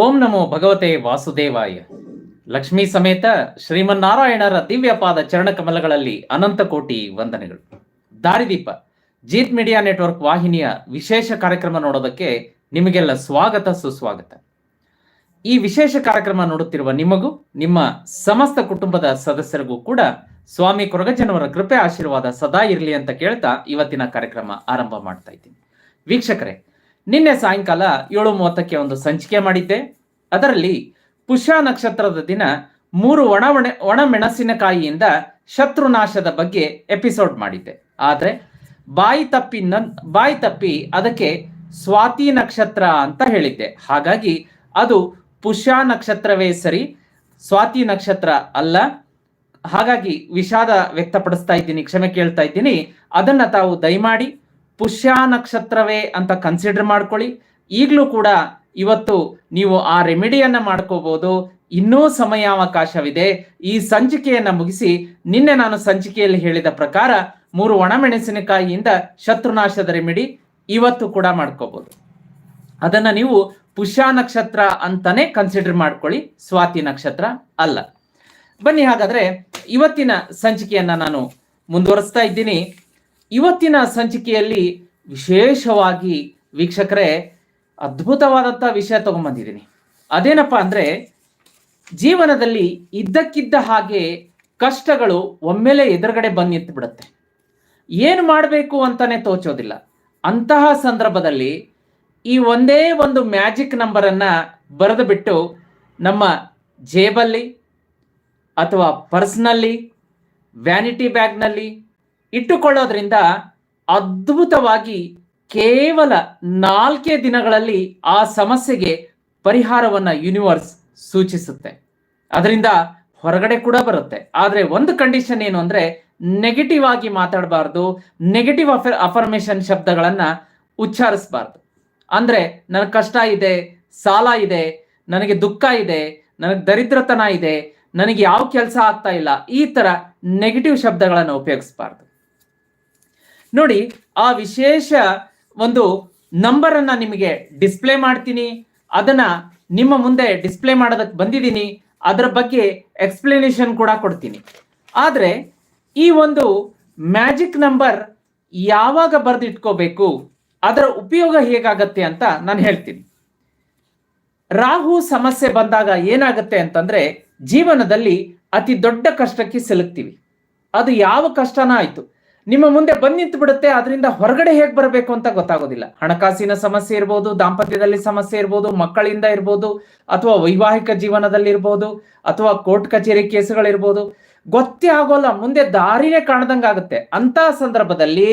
ಓಂ ನಮೋ ಭಗವತೆ ವಾಸುದೇವಾಯ. ಲಕ್ಷ್ಮೀ ಸಮೇತ ಶ್ರೀಮನ್ನಾರಾಯಣರ ದಿವ್ಯಪಾದ ಚರಣಕಮಲಗಳಲ್ಲಿ ಅನಂತ ಕೋಟಿ ವಂದನೆಗಳು. ದಾರಿದೀಪ, ಜೀತ್ ಮೀಡಿಯಾ ನೆಟ್ವರ್ಕ್ ವಾಹಿನಿಯ ವಿಶೇಷ ಕಾರ್ಯಕ್ರಮ ನೋಡೋದಕ್ಕೆ ನಿಮಗೆಲ್ಲ ಸ್ವಾಗತ, ಸುಸ್ವಾಗತ. ಈ ವಿಶೇಷ ಕಾರ್ಯಕ್ರಮ ನೋಡುತ್ತಿರುವ ನಿಮಗೂ, ನಿಮ್ಮ ಸಮಸ್ತ ಕುಟುಂಬದ ಸದಸ್ಯರಿಗೂ ಕೂಡ ಸ್ವಾಮಿ ಕೊರಗಜ್ಜನವರ ಕೃಪೆ, ಆಶೀರ್ವಾದ ಸದಾ ಇರಲಿ ಅಂತ ಕೇಳ್ತಾ ಇವತ್ತಿನ ಕಾರ್ಯಕ್ರಮ ಆರಂಭ ಮಾಡ್ತಾ ಇದ್ದೀನಿ. ವೀಕ್ಷಕರೇ ನಿನ್ನೆ ಸಾಯಂಕಾಲ ಏಳು ಮೂವತ್ತಕ್ಕೆ ಒಂದು ಸಂಚಿಕೆ ಮಾಡಿದ್ದೆ. ಅದರಲ್ಲಿ ಪುಷ್ಯ ನಕ್ಷತ್ರದ ದಿನ ಮೂರು ಒಣ ಒಣ ಮೆಣಸಿನಕಾಯಿಯಿಂದ ಶತ್ರುನಾಶದ ಬಗ್ಗೆ ಎಪಿಸೋಡ್ ಮಾಡಿದ್ದೆ. ಆದರೆ ಬಾಯಿ ತಪ್ಪಿ ನನ್, ಬಾಯಿ ತಪ್ಪಿ ಅದಕ್ಕೆ ಸ್ವಾತಿ ನಕ್ಷತ್ರ ಅಂತ ಹೇಳಿದ್ದೆ. ಹಾಗಾಗಿ ಅದು ಪುಷ್ಯ ನಕ್ಷತ್ರವೇ ಸರಿ, ಸ್ವಾತಿ ನಕ್ಷತ್ರ ಅಲ್ಲ. ಹಾಗಾಗಿ ವಿಷಾದ ವ್ಯಕ್ತಪಡಿಸ್ತಾ ಇದ್ದೀನಿ, ಕ್ಷಮೆ ಕೇಳ್ತಾ ಇದ್ದೀನಿ. ಅದನ್ನ ತಾವು ದಯಮಾಡಿ ಪುಷ್ಯ ನಕ್ಷತ್ರವೇ ಅಂತ ಕನ್ಸಿಡರ್ ಮಾಡ್ಕೊಳ್ಳಿ. ಈಗಲೂ ಕೂಡ ಇವತ್ತು ನೀವು ಆ ರೆಮಿಡಿಯನ್ನ ಮಾಡ್ಕೋಬಹುದು ಇನ್ನೂ ಸಮಯಾವಕಾಶವಿದೆ. ಈ ಸಂಚಿಕೆಯನ್ನ ಮುಗಿಸಿ ನಿನ್ನೆ ನಾನು ಸಂಚಿಕೆಯಲ್ಲಿ ಹೇಳಿದ ಪ್ರಕಾರ ಮೂರು ಒಣಮೆಣಸಿನಕಾಯಿಯಿಂದ ಶತ್ರುನಾಶದ ರೆಮಿಡಿ ಇವತ್ತು ಕೂಡ ಮಾಡ್ಕೋಬಹುದು ಅದನ್ನ ನೀವು ಪುಷ್ಯ ನಕ್ಷತ್ರ ಅಂತಾನೆ ಕನ್ಸಿಡರ್ ಮಾಡ್ಕೊಳ್ಳಿ. ಸ್ವಾತಿ ನಕ್ಷತ್ರ ಅಲ್ಲ. ಬನ್ನಿ ಹಾಗಾದ್ರೆ ಇವತ್ತಿನ ಸಂಚಿಕೆಯನ್ನ ನಾನು ಮುಂದುವರಿಸ್ತಾ ಇದ್ದೀನಿ. ಇವತ್ತಿನ ಸಂಚಿಕೆಯಲ್ಲಿ ವಿಶೇಷವಾಗಿ ವೀಕ್ಷಕರೇ ಅದ್ಭುತವಾದಂಥ ವಿಷಯ ತಗೊಂಬಂದಿದ್ದೀನಿ. ಅದೇನಪ್ಪ ಅಂದ್ರೆ ಜೀವನದಲ್ಲಿ ಇದ್ದಕ್ಕಿದ್ದ ಹಾಗೆ ಕಷ್ಟಗಳು ಒಮ್ಮೆಲೆ ಎದುರುಗಡೆ ಬಂದು ನಿಂತು ಬಿಡುತ್ತೆ. ಏನು ಮಾಡಬೇಕು ಅಂತಾನೆ ತೋಚೋದಿಲ್ಲ. ಅಂತಹ ಸಂದರ್ಭದಲ್ಲಿ ಈ ಒಂದೇ ಒಂದು ಮ್ಯಾಜಿಕ್ ನಂಬರನ್ನು ಬರೆದು ಬಿಟ್ಟು ನಮ್ಮ ಜೇಬಲ್ಲಿ ಅಥವಾ ಪರ್ಸ್ನಲ್ಲಿ, ವ್ಯಾನಿಟಿ ಬ್ಯಾಗ್ನಲ್ಲಿ ಇಟ್ಟುಕೊಳ್ಳೋದ್ರಿಂದ ಅದ್ಭುತವಾಗಿ ಕೇವಲ ನಾಲ್ಕೇ ದಿನಗಳಲ್ಲಿ ಆ ಸಮಸ್ಯೆಗೆ ಪರಿಹಾರವನ್ನ ಯೂನಿವರ್ಸ್ ಸೂಚಿಸುತ್ತೆ. ಅದರಿಂದ ಹೊರಗಡೆ ಕೂಡ ಬರುತ್ತೆ. ಆದರೆ ಒಂದು ಕಂಡೀಷನ್ ಏನು ಅಂದ್ರೆ ನೆಗೆಟಿವ್ ಆಗಿ ಮಾತಾಡಬಾರ್ದು ನೆಗೆಟಿವ್ ಅಫರ್ ಅಫರ್ಮೇಶನ್ ಶಬ್ದಗಳನ್ನ ಉಚ್ಚಾರಿಸಬಾರ್ದು. ಅಂದ್ರೆ ನನಗೆ ಕಷ್ಟ ಇದೆ, ಸಾಲ ಇದೆ, ನನಗೆ ದುಃಖ ಇದೆ, ನನಗೆ ದರಿದ್ರತನ ಇದೆ, ನನಗೆ ಯಾವ ಕೆಲಸ ಆಗ್ತಾ ಇಲ್ಲ, ಈ ತರ ನೆಗೆಟಿವ್ ಶಬ್ದಗಳನ್ನು ಉಪಯೋಗಿಸಬಾರ್ದು. ನೋಡಿ, ಆ ವಿಶೇಷ ಒಂದು ನಂಬರ್ ಅನ್ನ ನಿಮಗೆ ಡಿಸ್ಪ್ಲೇ ಮಾಡ್ತೀನಿ. ಅದನ್ನ ನಿಮ್ಮ ಮುಂದೆ ಡಿಸ್ಪ್ಲೇ ಮಾಡೋದಕ್ಕೆ ಬಂದಿದ್ದೀನಿ. ಅದರ ಬಗ್ಗೆ ಎಕ್ಸ್ಪ್ಲನೇಷನ್ ಕೂಡ ಕೊಡ್ತೀನಿ. ಆದರೆ, ಈ ಒಂದು ಮ್ಯಾಜಿಕ್ ನಂಬರ್ ಯಾವಾಗ ಬರೆದಿಟ್ಕೋಬೇಕು? ಅದರ ಉಪಯೋಗ ಹೇಗಾಗತ್ತೆ ಅಂತ ನಾನು ಹೇಳ್ತೀನಿ. ರಾಹು ಸಮಸ್ಯೆ ಬಂದಾಗ ಏನಾಗುತ್ತೆ ಅಂತಂದ್ರೆ, ಜೀವನದಲ್ಲಿ ಅತಿ ದೊಡ್ಡ ಕಷ್ಟಕ್ಕೆ ಸಿಲುಕ್ತೀವಿ. ಅದು ಯಾವ ಕಷ್ಟನ ಆಯ್ತು? ನಿಮ್ಮ ಮುಂದೆ ಬಂದ್ ನಿಂತು ಬಿಡುತ್ತೆ ಅದರಿಂದ ಹೊರಗಡೆ ಹೇಗೆ ಬರಬೇಕು ಅಂತ ಗೊತ್ತಾಗೋದಿಲ್ಲ. ಹಣಕಾಸಿನ ಸಮಸ್ಯೆ ಇರ್ಬೋದು, ದಾಂಪತ್ಯದಲ್ಲಿ ಸಮಸ್ಯೆ ಇರ್ಬೋದು, ಮಕ್ಕಳಿಂದ ಇರ್ಬೋದು, ಅಥವಾ ವೈವಾಹಿಕ ಜೀವನದಲ್ಲಿ ಇರ್ಬೋದು, ಅಥವಾ ಕೋರ್ಟ್ ಕಚೇರಿ ಕೇಸುಗಳಿರ್ಬೋದು ಗೊತ್ತೇ ಆಗೋಲ್ಲ, ಮುಂದೆ ದಾರಿನೇ ಕಾಣ್ದಂಗಾಗುತ್ತೆ ಅಂತ ಸಂದರ್ಭದಲ್ಲಿ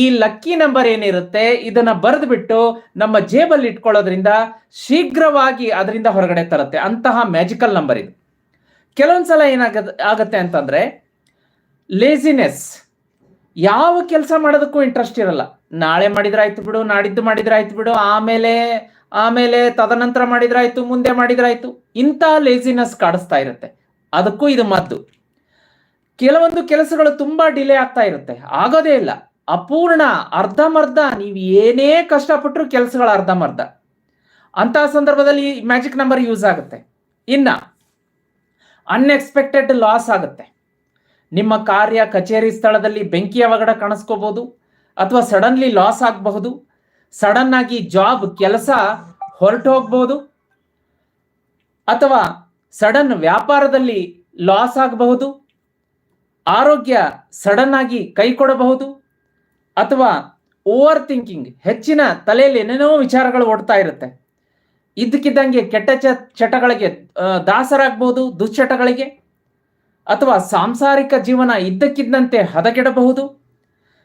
ಈ ಲಕ್ಕಿ ನಂಬರ್ ಏನಿರುತ್ತೆ, ಇದನ್ನ ಬರೆದು ಬಿಟ್ಟು ನಮ್ಮ ಜೇಬಲ್ಲಿ ಇಟ್ಕೊಳ್ಳೋದ್ರಿಂದ ಶೀಘ್ರವಾಗಿ ಅದರಿಂದ ಹೊರಗಡೆ ತರುತ್ತೆ. ಅಂತಹ ಮ್ಯಾಜಿಕಲ್ ನಂಬರ್ ಇದು. ಕೆಲವೊಂದ್ಸಲ ಏನಾಗ ಆಗತ್ತೆ ಅಂತಂದ್ರೆ ಲೇಸಿನೆಸ್ ಯಾವ ಕೆಲಸ ಮಾಡೋದಕ್ಕೂ ಇಂಟ್ರೆಸ್ಟ್ ಇರಲ್ಲ. ನಾಳೆ ಮಾಡಿದ್ರಾಯ್ತು ಬಿಡು, ನಾಡಿದ್ದು ಮಾಡಿದ್ರಾಯ್ತು ಬಿಡು, ಆಮೇಲೆ ಆಮೇಲೆ ತದನಂತರ ಮಾಡಿದ್ರಾಯ್ತು, ಮುಂದೆ ಮಾಡಿದ್ರಾಯ್ತು, ಇಂಥ ಲೇಸಿನೆಸ್ ಕಾಡಿಸ್ತಾ ಇರುತ್ತೆ. ಅದಕ್ಕೂ ಇದು ಮದ್ದು. ಕೆಲವೊಂದು ಕೆಲಸಗಳು ತುಂಬಾ ಡಿಲೇ ಆಗ್ತಾ ಇರುತ್ತೆ. ಆಗೋದೇ ಇಲ್ಲ. ಅಪೂರ್ಣ ಅರ್ಧಮರ್ಧ ನೀವು ಏನೇ ಕಷ್ಟಪಟ್ಟರು ಕೆಲಸಗಳು ಅರ್ಧಮರ್ಧ ಅಂತಹ ಸಂದರ್ಭದಲ್ಲಿ ಮ್ಯಾಜಿಕ್ ನಂಬರ್ ಯೂಸ್ ಆಗುತ್ತೆ. ಇನ್ನ ಅನ್ಎಕ್ಸ್ಪೆಕ್ಟೆಡ್ ಲಾಸ್ ಆಗುತ್ತೆ. ನಿಮ್ಮ ಕಾರ್ಯ ಕಚೇರಿ ಸ್ಥಳದಲ್ಲಿ ಬೆಂಕಿ ಅವಘಡ ಕಾಣಿಸ್ಕೋಬಹುದು ಅಥವಾ ಸಡನ್ಲಿ ಲಾಸ್ ಆಗಬಹುದು. ಸಡನ್ ಆಗಿ ಜಾಬ್ ಕೆಲಸ ಹೊರಟು ಹೋಗ್ಬೋದು ಅಥವಾ ಸಡನ್ ವ್ಯಾಪಾರದಲ್ಲಿ ಲಾಸ್ ಆಗಬಹುದು. ಆರೋಗ್ಯ ಸಡನ್ ಆಗಿ ಕೈ ಕೊಡಬಹುದು. ಅಥವಾ ಓವರ್ ಥಿಂಕಿಂಗ್, ಹೆಚ್ಚಿನ ತಲೆಯಲ್ಲಿ ಏನೇನೋ ವಿಚಾರಗಳು ಓಡ್ತಾ ಇರುತ್ತೆ. ಇದ್ದಕ್ಕಿದ್ದಂಗೆ ಕೆಟ್ಟ ಚಟಗಳಿಗೆ ದಾಸರಾಗಬಹುದು, ದುಶ್ಚಟಗಳಿಗೆ. ಅಥವಾ ಸಾಂಸಾರಿಕ ಜೀವನ ಇದ್ದಕ್ಕಿದ್ದಂತೆ ಹದಗೆಡಬಹುದು?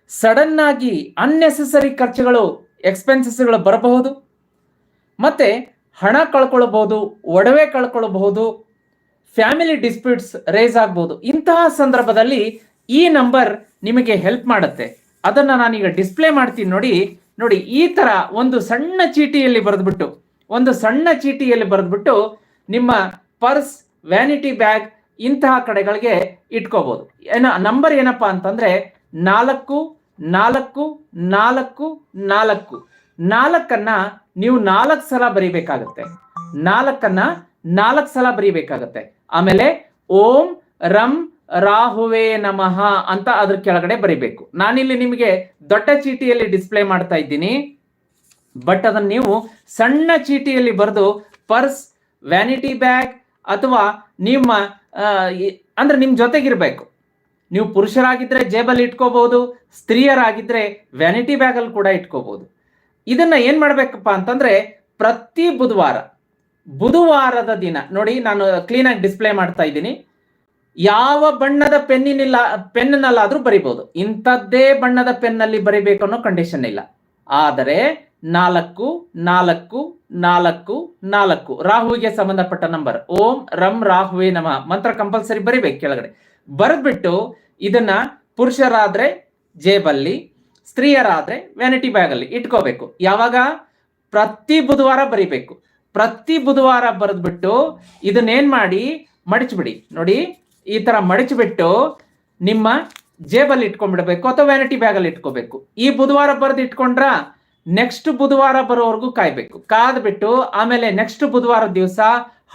ಸಡನ್ ಆಗಿ ಅನ್ನೆಸೆಸರಿ ಖರ್ಚುಗಳು ಎಕ್ಸ್ಪೆನ್ಸಸ್ಗಳು ಬರಬಹುದು? ಮತ್ತೆ ಹಣ ಕಳ್ಕೊಳ್ಬಹುದು, ಒಡವೆ ಕಳ್ಕೊಳ್ಬಹುದು ಫ್ಯಾಮಿಲಿ ಡಿಸ್ಪ್ಯೂಟ್ಸ್ ರೇಸ್ ಆಗ್ಬೋದು ಇಂತಹ ಸಂದರ್ಭದಲ್ಲಿ ಈ ನಂಬರ್ ನಿಮಗೆ ಹೆಲ್ಪ್ ಮಾಡುತ್ತೆ. ಅದನ್ನ ನಾನೀಗ ಡಿಸ್ಪ್ಲೇ ಮಾಡ್ತೀನಿ ನೋಡಿ. ನೋಡಿ, ಈ ತರ ಒಂದು ಸಣ್ಣ ಚೀಟಿಯಲ್ಲಿ ಬರೆದ್ಬಿಟ್ಟು, ಒಂದು ಸಣ್ಣ ಚೀಟಿಯಲ್ಲಿ ಬರೆದ್ಬಿಟ್ಟು ನಿಮ್ಮ ಪರ್ಸ್ ವ್ಯಾನಿಟಿ ಬ್ಯಾಗ್ ಇಂತಹ ಕಡೆಗಳಿಗೆ ಇಟ್ಕೋಬಹುದು ಏನ ನಂಬರ್ ಏನಪ್ಪಾ ಅಂತಂದ್ರೆ ನಾಲ್ಕು ನಾಲ್ಕು ನಾಲ್ಕು ನಾಲ್ಕು. ನಾಲ್ಕನ್ನ ನೀವು ನಾಲ್ಕು ಸಲ ಬರಿಬೇಕಾಗುತ್ತೆ. ನಾಲ್ಕನ್ನ ನಾಲ್ಕು ಸಲ ಬರೀಬೇಕಾಗತ್ತೆ. ಆಮೇಲೆ ಓಂ ರಂ ರಾಹುವೇ ನಮಃ ಅಂತ ಅದ್ರ ಕೆಳಗಡೆ ಬರಿಬೇಕು. ನಾನಿಲ್ಲಿ ನಿಮಗೆ ದೊಡ್ಡ ಚೀಟಿಯಲ್ಲಿ ಡಿಸ್ಪ್ಲೇ ಮಾಡ್ತಾ ಇದ್ದೀನಿ. ಬಟ್ ಅದನ್ನ ನೀವು ಸಣ್ಣ ಚೀಟಿಯಲ್ಲಿ ಬರೆದು ಪರ್ಸ್ ವ್ಯಾನಿಟಿ ಬ್ಯಾಗ್ ಅಥವಾ ನಿಮ್ಮ ಅಂದ್ರೆ ನಿಮ್ ಜೊತೆಗಿರ್ಬೇಕು. ನೀವು ಪುರುಷರಾಗಿದ್ರೆ ಜೇಬಲ್ಲಿ ಇಟ್ಕೋಬಹುದು ಸ್ತ್ರೀಯರಾಗಿದ್ರೆ ವ್ಯಾನಿಟಿ ಬ್ಯಾಗ್ ಅಲ್ಲಿ ಕೂಡ ಇಟ್ಕೋಬಹುದು ಇದನ್ನ ಏನ್ ಮಾಡ್ಬೇಕಪ್ಪ ಅಂತಂದ್ರೆ ಪ್ರತಿ ಬುಧವಾರ, ಬುಧವಾರದ ದಿನ, ನೋಡಿ ನಾನು ಕ್ಲೀನ್ ಆಗಿ ಡಿಸ್ಪ್ಲೇ ಮಾಡ್ತಾ ಇದ್ದೀನಿ. ಯಾವ ಬಣ್ಣದ ಪೆನ್ನಿನಿಲ್ಲ, ಪೆನ್ನಲ್ಲಾದ್ರೂ ಬರಿಬಹುದು ಇಂಥದ್ದೇ ಬಣ್ಣದ ಪೆನ್ನಲ್ಲಿ ಬರಿಬೇಕು ಅನ್ನೋ ಕಂಡೀಷನ್ ಇಲ್ಲ. ಆದರೆ ನಾಲ್ಕು ನಾಲ್ಕು ನಾಲ್ಕು ನಾಲ್ಕು. ರಾಹುವಿಗೆ ಸಂಬಂಧಪಟ್ಟ ನಂಬರ್. ಓಂ ರಂ ರಾಹುವೇ ನಮ. ಮಂತ್ರ ಕಂಪಲ್ಸರಿ ಬರಿಬೇಕು ಕೆಳಗಡೆ. ಬರೆದ್ಬಿಟ್ಟು ಇದನ್ನ ಪುರುಷರಾದ್ರೆ ಜೇಬಲ್ಲಿ, ಸ್ತ್ರೀಯರಾದ್ರೆ ವ್ಯಾನಿಟಿ ಬ್ಯಾಗ್ ಅಲ್ಲಿ ಇಟ್ಕೋಬೇಕು. ಯಾವಾಗ? ಪ್ರತಿ ಬುಧವಾರ ಬರಿಬೇಕು. ಪ್ರತಿ ಬುಧವಾರ ಬರೆದ್ಬಿಟ್ಟು ಇದನ್ನೇನ್ ಮಾಡಿ? ಮಡಚ್ಬಿಡಿ. ನೋಡಿ, ಈ ತರ ಮಡಚ್ಬಿಟ್ಟು ನಿಮ್ಮ ಜೇಬಲ್ಲಿ ಇಟ್ಕೊಂಡ್ಬಿಡ್ಬೇಕು ಅಥವಾ ವ್ಯಾನಿಟಿ ಬ್ಯಾಗ್ ಅಲ್ಲಿ ಇಟ್ಕೋಬೇಕು. ಈ ಬುಧವಾರ ಬರೆದು ಇಟ್ಕೊಂಡ್ರ? ನೆಕ್ಸ್ಟ್ ಬುಧವಾರ ಬರೋವರೆಗೂ ಕಾಯ್ಬೇಕು. ಕಾದ್ಬಿಟ್ಟು ಆಮೇಲೆ ನೆಕ್ಸ್ಟ್ ಬುಧವಾರ ದಿವಸ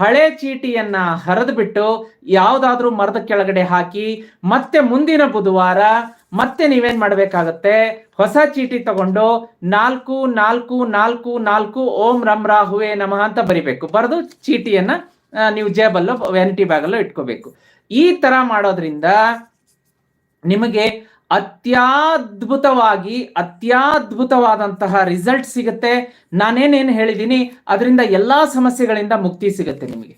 ಹಳೆ ಚೀಟಿಯನ್ನ ಹರಿದು ಬಿಟ್ಟು ಯಾವ್ದಾದ್ರೂ ಮರದ ಕೆಳಗಡೆ ಹಾಕಿ ಮತ್ತೆ ಮುಂದಿನ ಬುಧವಾರ ಮತ್ತೆ ನೀವೇನ್ ಮಾಡ್ಬೇಕಾಗತ್ತೆ? ಹೊಸ ಚೀಟಿ ತಗೊಂಡು ನಾಲ್ಕು ನಾಲ್ಕು ನಾಲ್ಕು ನಾಲ್ಕು, ಓಂ ರಂ ರಾಹುವೆ ನಮಃ ಅಂತ ಬರಿಬೇಕು. ಬರೆದು ಚೀಟಿಯನ್ನ ನೀವು ಜೇಬಲ್ಲೋ ವ್ಯಾನಿಟಿ ಬ್ಯಾಗಲ್ಲೋ ಇಟ್ಕೋಬೇಕು. ಈ ತರ ಮಾಡೋದ್ರಿಂದ ನಿಮಗೆ ಅತ್ಯದ್ಭುತವಾಗಿ, ಅತ್ಯದ್ಭುತವಾದಂತಹ ರಿಸಲ್ಟ್ ಸಿಗುತ್ತೆ. ನಾನೇನೇನು ಹೇಳಿದ್ದೀನಿ? ಅದರಿಂದ ಎಲ್ಲಾ ಸಮಸ್ಯೆಗಳಿಂದ ಮುಕ್ತಿ ಸಿಗುತ್ತೆ ನಿಮಗೆ.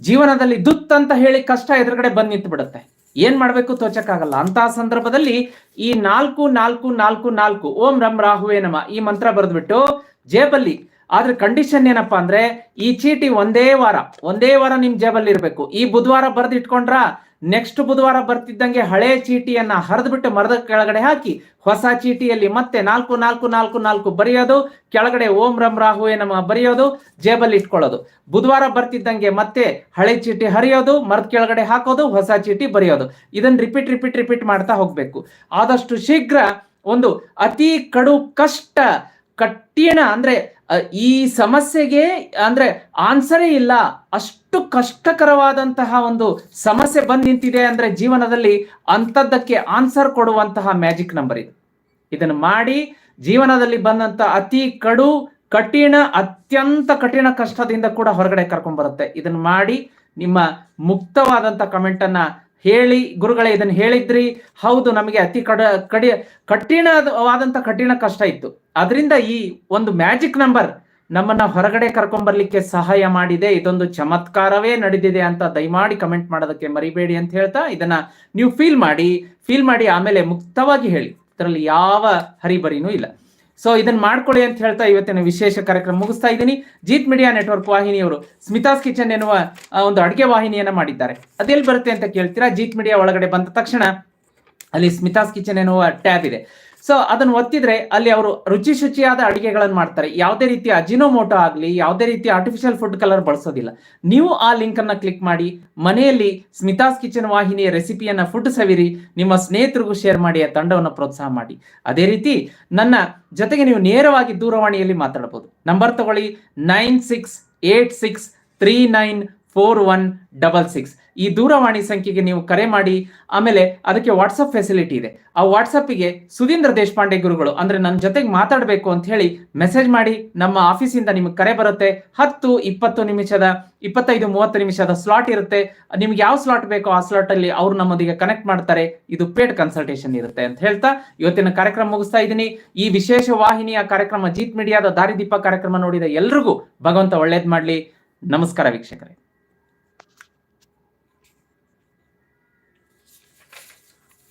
ಜೀವನದಲ್ಲಿ ದುತ್ ಅಂತ ಹೇಳಿ ಕಷ್ಟ ಎದುರುಗಡೆ ಬಂದು ನಿಂತು ಬಿಡುತ್ತೆ ಏನ್ ಮಾಡ್ಬೇಕು? ತೋಚಕ್ಕಾಗಲ್ಲ. ಅಂತಹ ಸಂದರ್ಭದಲ್ಲಿ ಈ ನಾಲ್ಕು ನಾಲ್ಕು ನಾಲ್ಕು ನಾಲ್ಕು, ಓಂ ರಂ ರಾಹುವೇ ನಮ ಈ ಮಂತ್ರ ಬರೆದ್ಬಿಟ್ಟು ಜೇಬಲ್ಲಿ. ಆದ್ರೆ ಕಂಡೀಷನ್ ಏನಪ್ಪಾ ಅಂದ್ರೆ ಈ ಚೀಟಿ ಒಂದೇ ವಾರ ಒಂದೇ ವಾರ ನಿಮ್ ಜೇಬಲ್ಲಿ ಇರಬೇಕು. ಈ ಬುಧವಾರ ಬರೆದು ಇಟ್ಕೊಂಡ್ರ ನೆಕ್ಸ್ಟ್ ಬುಧವಾರ ಬರ್ತಿದ್ದಂಗೆ ಹಳೆ ಚೀಟಿಯನ್ನ ಹರಿದ್ಬಿಟ್ಟು ಮರದ ಕೆಳಗಡೆ ಹಾಕಿ ಹೊಸ ಚೀಟಿಯಲ್ಲಿ ಮತ್ತೆ ನಾಲ್ಕು ನಾಲ್ಕು ನಾಲ್ಕು ನಾಲ್ಕು ಬರೆಯೋದು, ಕೆಳಗಡೆ ಓಂ ರಂ ರಾಹುವೆ ನಮ್ಮ ಬರೆಯೋದು, ಜೇಬಲ್ಲಿ ಇಟ್ಕೊಳ್ಳೋದು. ಬುಧವಾರ ಬರ್ತಿದ್ದಂಗೆ ಮತ್ತೆ ಹಳೆ ಚೀಟಿ ಹರಿಯೋದು, ಮರದ ಕೆಳಗಡೆ ಹಾಕೋದು, ಹೊಸ ಚೀಟಿ ಬರೆಯೋದು. ಇದನ್ನ ರಿಪೀಟ್ ರಿಪೀಟ್ ರಿಪೀಟ್ ಮಾಡ್ತಾ ಹೋಗ್ಬೇಕು. ಆದಷ್ಟು ಶೀಘ್ರ ಒಂದು ಅತಿ ಕಡು ಕಷ್ಟ ಕಠಿಣ ಅಂದ್ರೆ ಈ ಸಮಸ್ಯೆಗೆ ಅಂದ್ರೆ ಆನ್ಸರೇ ಇಲ್ಲ. ಅಷ್ಟು ಕಷ್ಟಕರವಾದಂತಹ ಒಂದು ಸಮಸ್ಯೆ ಬಂದ್ ನಿಂತಿದೆ ಅಂದ್ರೆ ಜೀವನದಲ್ಲಿ ಅಂಥದ್ದಕ್ಕೆ ಆನ್ಸರ್ ಕೊಡುವಂತಹ ಮ್ಯಾಜಿಕ್ ನಂಬರ್ ಇದು. ಇದನ್ನು ಮಾಡಿ ಜೀವನದಲ್ಲಿ ಬಂದಂತ ಅತಿ ಕಡು, ಕಠಿಣ, ಅತ್ಯಂತ ಕಠಿಣ ಕಷ್ಟದಿಂದ ಕೂಡ ಹೊರಗಡೆ ಕರ್ಕೊಂಡ್ ಬರುತ್ತೆ. ಇದನ್ನು ಮಾಡಿ ನಿಮ್ಮ ಮುಕ್ತವಾದಂತ ಕಮೆಂಟ್ ಅನ್ನ ಹೇಳಿ, ಗುರುಗಳೇ, ಇದನ್ನು ಹೇಳಿದ್ರಿ. ಹೌದು, ನಮಗೆ ಅತಿ ಕಡ, ಕಡಿ ಕಠಿಣವಾದಂತ ಕಠಿಣ ಕಷ್ಟ ಇತ್ತು. ಅದರಿಂದ ಈ ಒಂದು ಮ್ಯಾಜಿಕ್ ನಂಬರ್ ನಮ್ಮನ್ನ ಹೊರಗಡೆ ಕರ್ಕೊಂಡ್ಬರ್ಲಿಕ್ಕೆ ಸಹಾಯ ಮಾಡಿದೆ. ಇದೊಂದು ಚಮತ್ಕಾರವೇ ನಡೆದಿದೆ ಅಂತ ದಯಮಾಡಿ ಕಮೆಂಟ್ ಮಾಡೋದಕ್ಕೆ ಮರಿಬೇಡಿ ಅಂತ ಹೇಳ್ತಾ ಇದನ್ನ ನೀವು ಫೀಲ್ ಮಾಡಿ ಫೀಲ್ ಮಾಡಿ ಆಮೇಲೆ ಮುಕ್ತವಾಗಿ ಹೇಳಿ. ಇದರಲ್ಲಿ ಯಾವ ಹರಿಬರಿನೂ ಇಲ್ಲ. ಸೊ ಇದನ್ನ ಮಾಡ್ಕೊಳ್ಳಿ ಅಂತ ಹೇಳ್ತಾ ಇವತ್ತಿನ ವಿಶೇಷ ಕಾರ್ಯಕ್ರಮ ಮುಗಿಸ್ತಾ ಇದ್ದೀನಿ. ಜೀತ್ ಮೀಡಿಯಾ ನೆಟ್ವರ್ಕ್ ವಾಹಿನಿಯವರು ಸ್ಮಿತಾಸ್ ಕಿಚನ್ ಎನ್ನುವ ಒಂದು ಅಡುಗೆ ವಾಹಿನಿಯನ್ನ ಮಾಡಿದ್ದಾರೆ. ಅದೆಲ್ಲಿ ಬರುತ್ತೆ ಅಂತ ಕೇಳ್ತೀರಾ? ಜೀತ್ ಮೀಡಿಯಾ ಒಳಗಡೆ ಬಂದ ತಕ್ಷಣ ಅಲ್ಲಿ ಸ್ಮಿತಾಸ್ ಕಿಚನ್ ಎನ್ನುವ ಟ್ಯಾಬ್ ಇದೆ. ಸೊ ಅದನ್ನ ಒತ್ತಿದ್ರೆ ಅಲ್ಲಿ ಅವರು ರುಚಿ ಶುಚಿಯಾದ ಅಡಿಗೆಗಳನ್ನು ಮಾಡ್ತಾರೆ. ಯಾವುದೇ ರೀತಿಯ ಅಜಿನೋಮೋಟೋ ಆಗಲಿ, ಯಾವುದೇ ರೀತಿಯ ಆರ್ಟಿಫಿಷಿಯಲ್ ಫುಡ್ ಕಲರ್ ಬಳಸೋದಿಲ್ಲ. ನೀವು ಆ ಲಿಂಕ್ ಅನ್ನ ಕ್ಲಿಕ್ ಮಾಡಿ, ಮನೆಯಲ್ಲಿ ಸ್ಮಿತಾಸ್ ಕಿಚನ್ ವಾಹಿನಿಯ ರೆಸಿಪಿಯನ್ನ ಫುಡ್ ಸವಿರಿ, ನಿಮ್ಮ ಸ್ನೇಹಿತರಿಗೂ ಶೇರ್ ಮಾಡಿ ಆ ತಂಡವನ್ನು ಪ್ರೋತ್ಸಾಹ ಮಾಡಿ. ಅದೇ ರೀತಿ ನನ್ನ ಜೊತೆಗೆ ನೀವು ನೇರವಾಗಿ ದೂರವಾಣಿಯಲ್ಲಿ ಮಾತಾಡಬಹುದು ನಂಬರ್ ತಗೊಳ್ಳಿ nine six eight six three nine four one double six ಈ ದೂರವಾಣಿ ಸಂಖ್ಯೆಗೆ ನೀವು ಕರೆ ಮಾಡಿ, ಆಮೇಲೆ ಅದಕ್ಕೆ ವಾಟ್ಸಪ್ ಫೆಸಿಲಿಟಿ ಇದೆ. ಆ ವಾಟ್ಸಪ್ಪಿಗೆ ಸುಧೀಂದ್ರ ದೇಶಪಾಂಡೆ ಗುರುಗಳು, ಅಂದ್ರೆ ನನ್ನ ಜೊತೆಗೆ ಮಾತಾಡಬೇಕು ಅಂತ ಹೇಳಿ ಮೆಸೇಜ್ ಮಾಡಿ, ನಮ್ಮ ಆಫೀಸಿಂದ ನಿಮಗೆ ಕರೆ ಬರುತ್ತೆ. ಹತ್ತು, ಇಪ್ಪತ್ತು ನಿಮಿಷದ, ಇಪ್ಪತ್ತೈದು, ಮೂವತ್ತು ನಿಮಿಷದ ಸ್ಲಾಟ್ ಇರುತ್ತೆ. ನಿಮ್ಗೆ ಯಾವ ಸ್ಲಾಟ್ ಬೇಕೋ ಆ ಸ್ಲಾಟ್ ಅಲ್ಲಿ ಅವ್ರು ನಮ್ಮೊಂದಿಗೆ ಕನೆಕ್ಟ್ ಮಾಡ್ತಾರೆ. ಇದು ಪೇಡ್ ಕನ್ಸಲ್ಟೇಷನ್ ಇರುತ್ತೆ ಅಂತ ಹೇಳ್ತಾ ಇವತ್ತಿನ ಕಾರ್ಯಕ್ರಮ ಮುಗಿಸ್ತಾ ಇದ್ದೀನಿ. ಈ ವಿಶೇಷ ವಾಹಿನಿಯ ಕಾರ್ಯಕ್ರಮ ಜೀತ್ ಮೀಡಿಯಾದ ದಾರಿದೀಪ ಕಾರ್ಯಕ್ರಮ ನೋಡಿದ ಎಲ್ರಿಗೂ ಭಗವಂತ ಒಳ್ಳೇದ್ ಮಾಡ್ಲಿ. ನಮಸ್ಕಾರ ವೀಕ್ಷಕರೇ.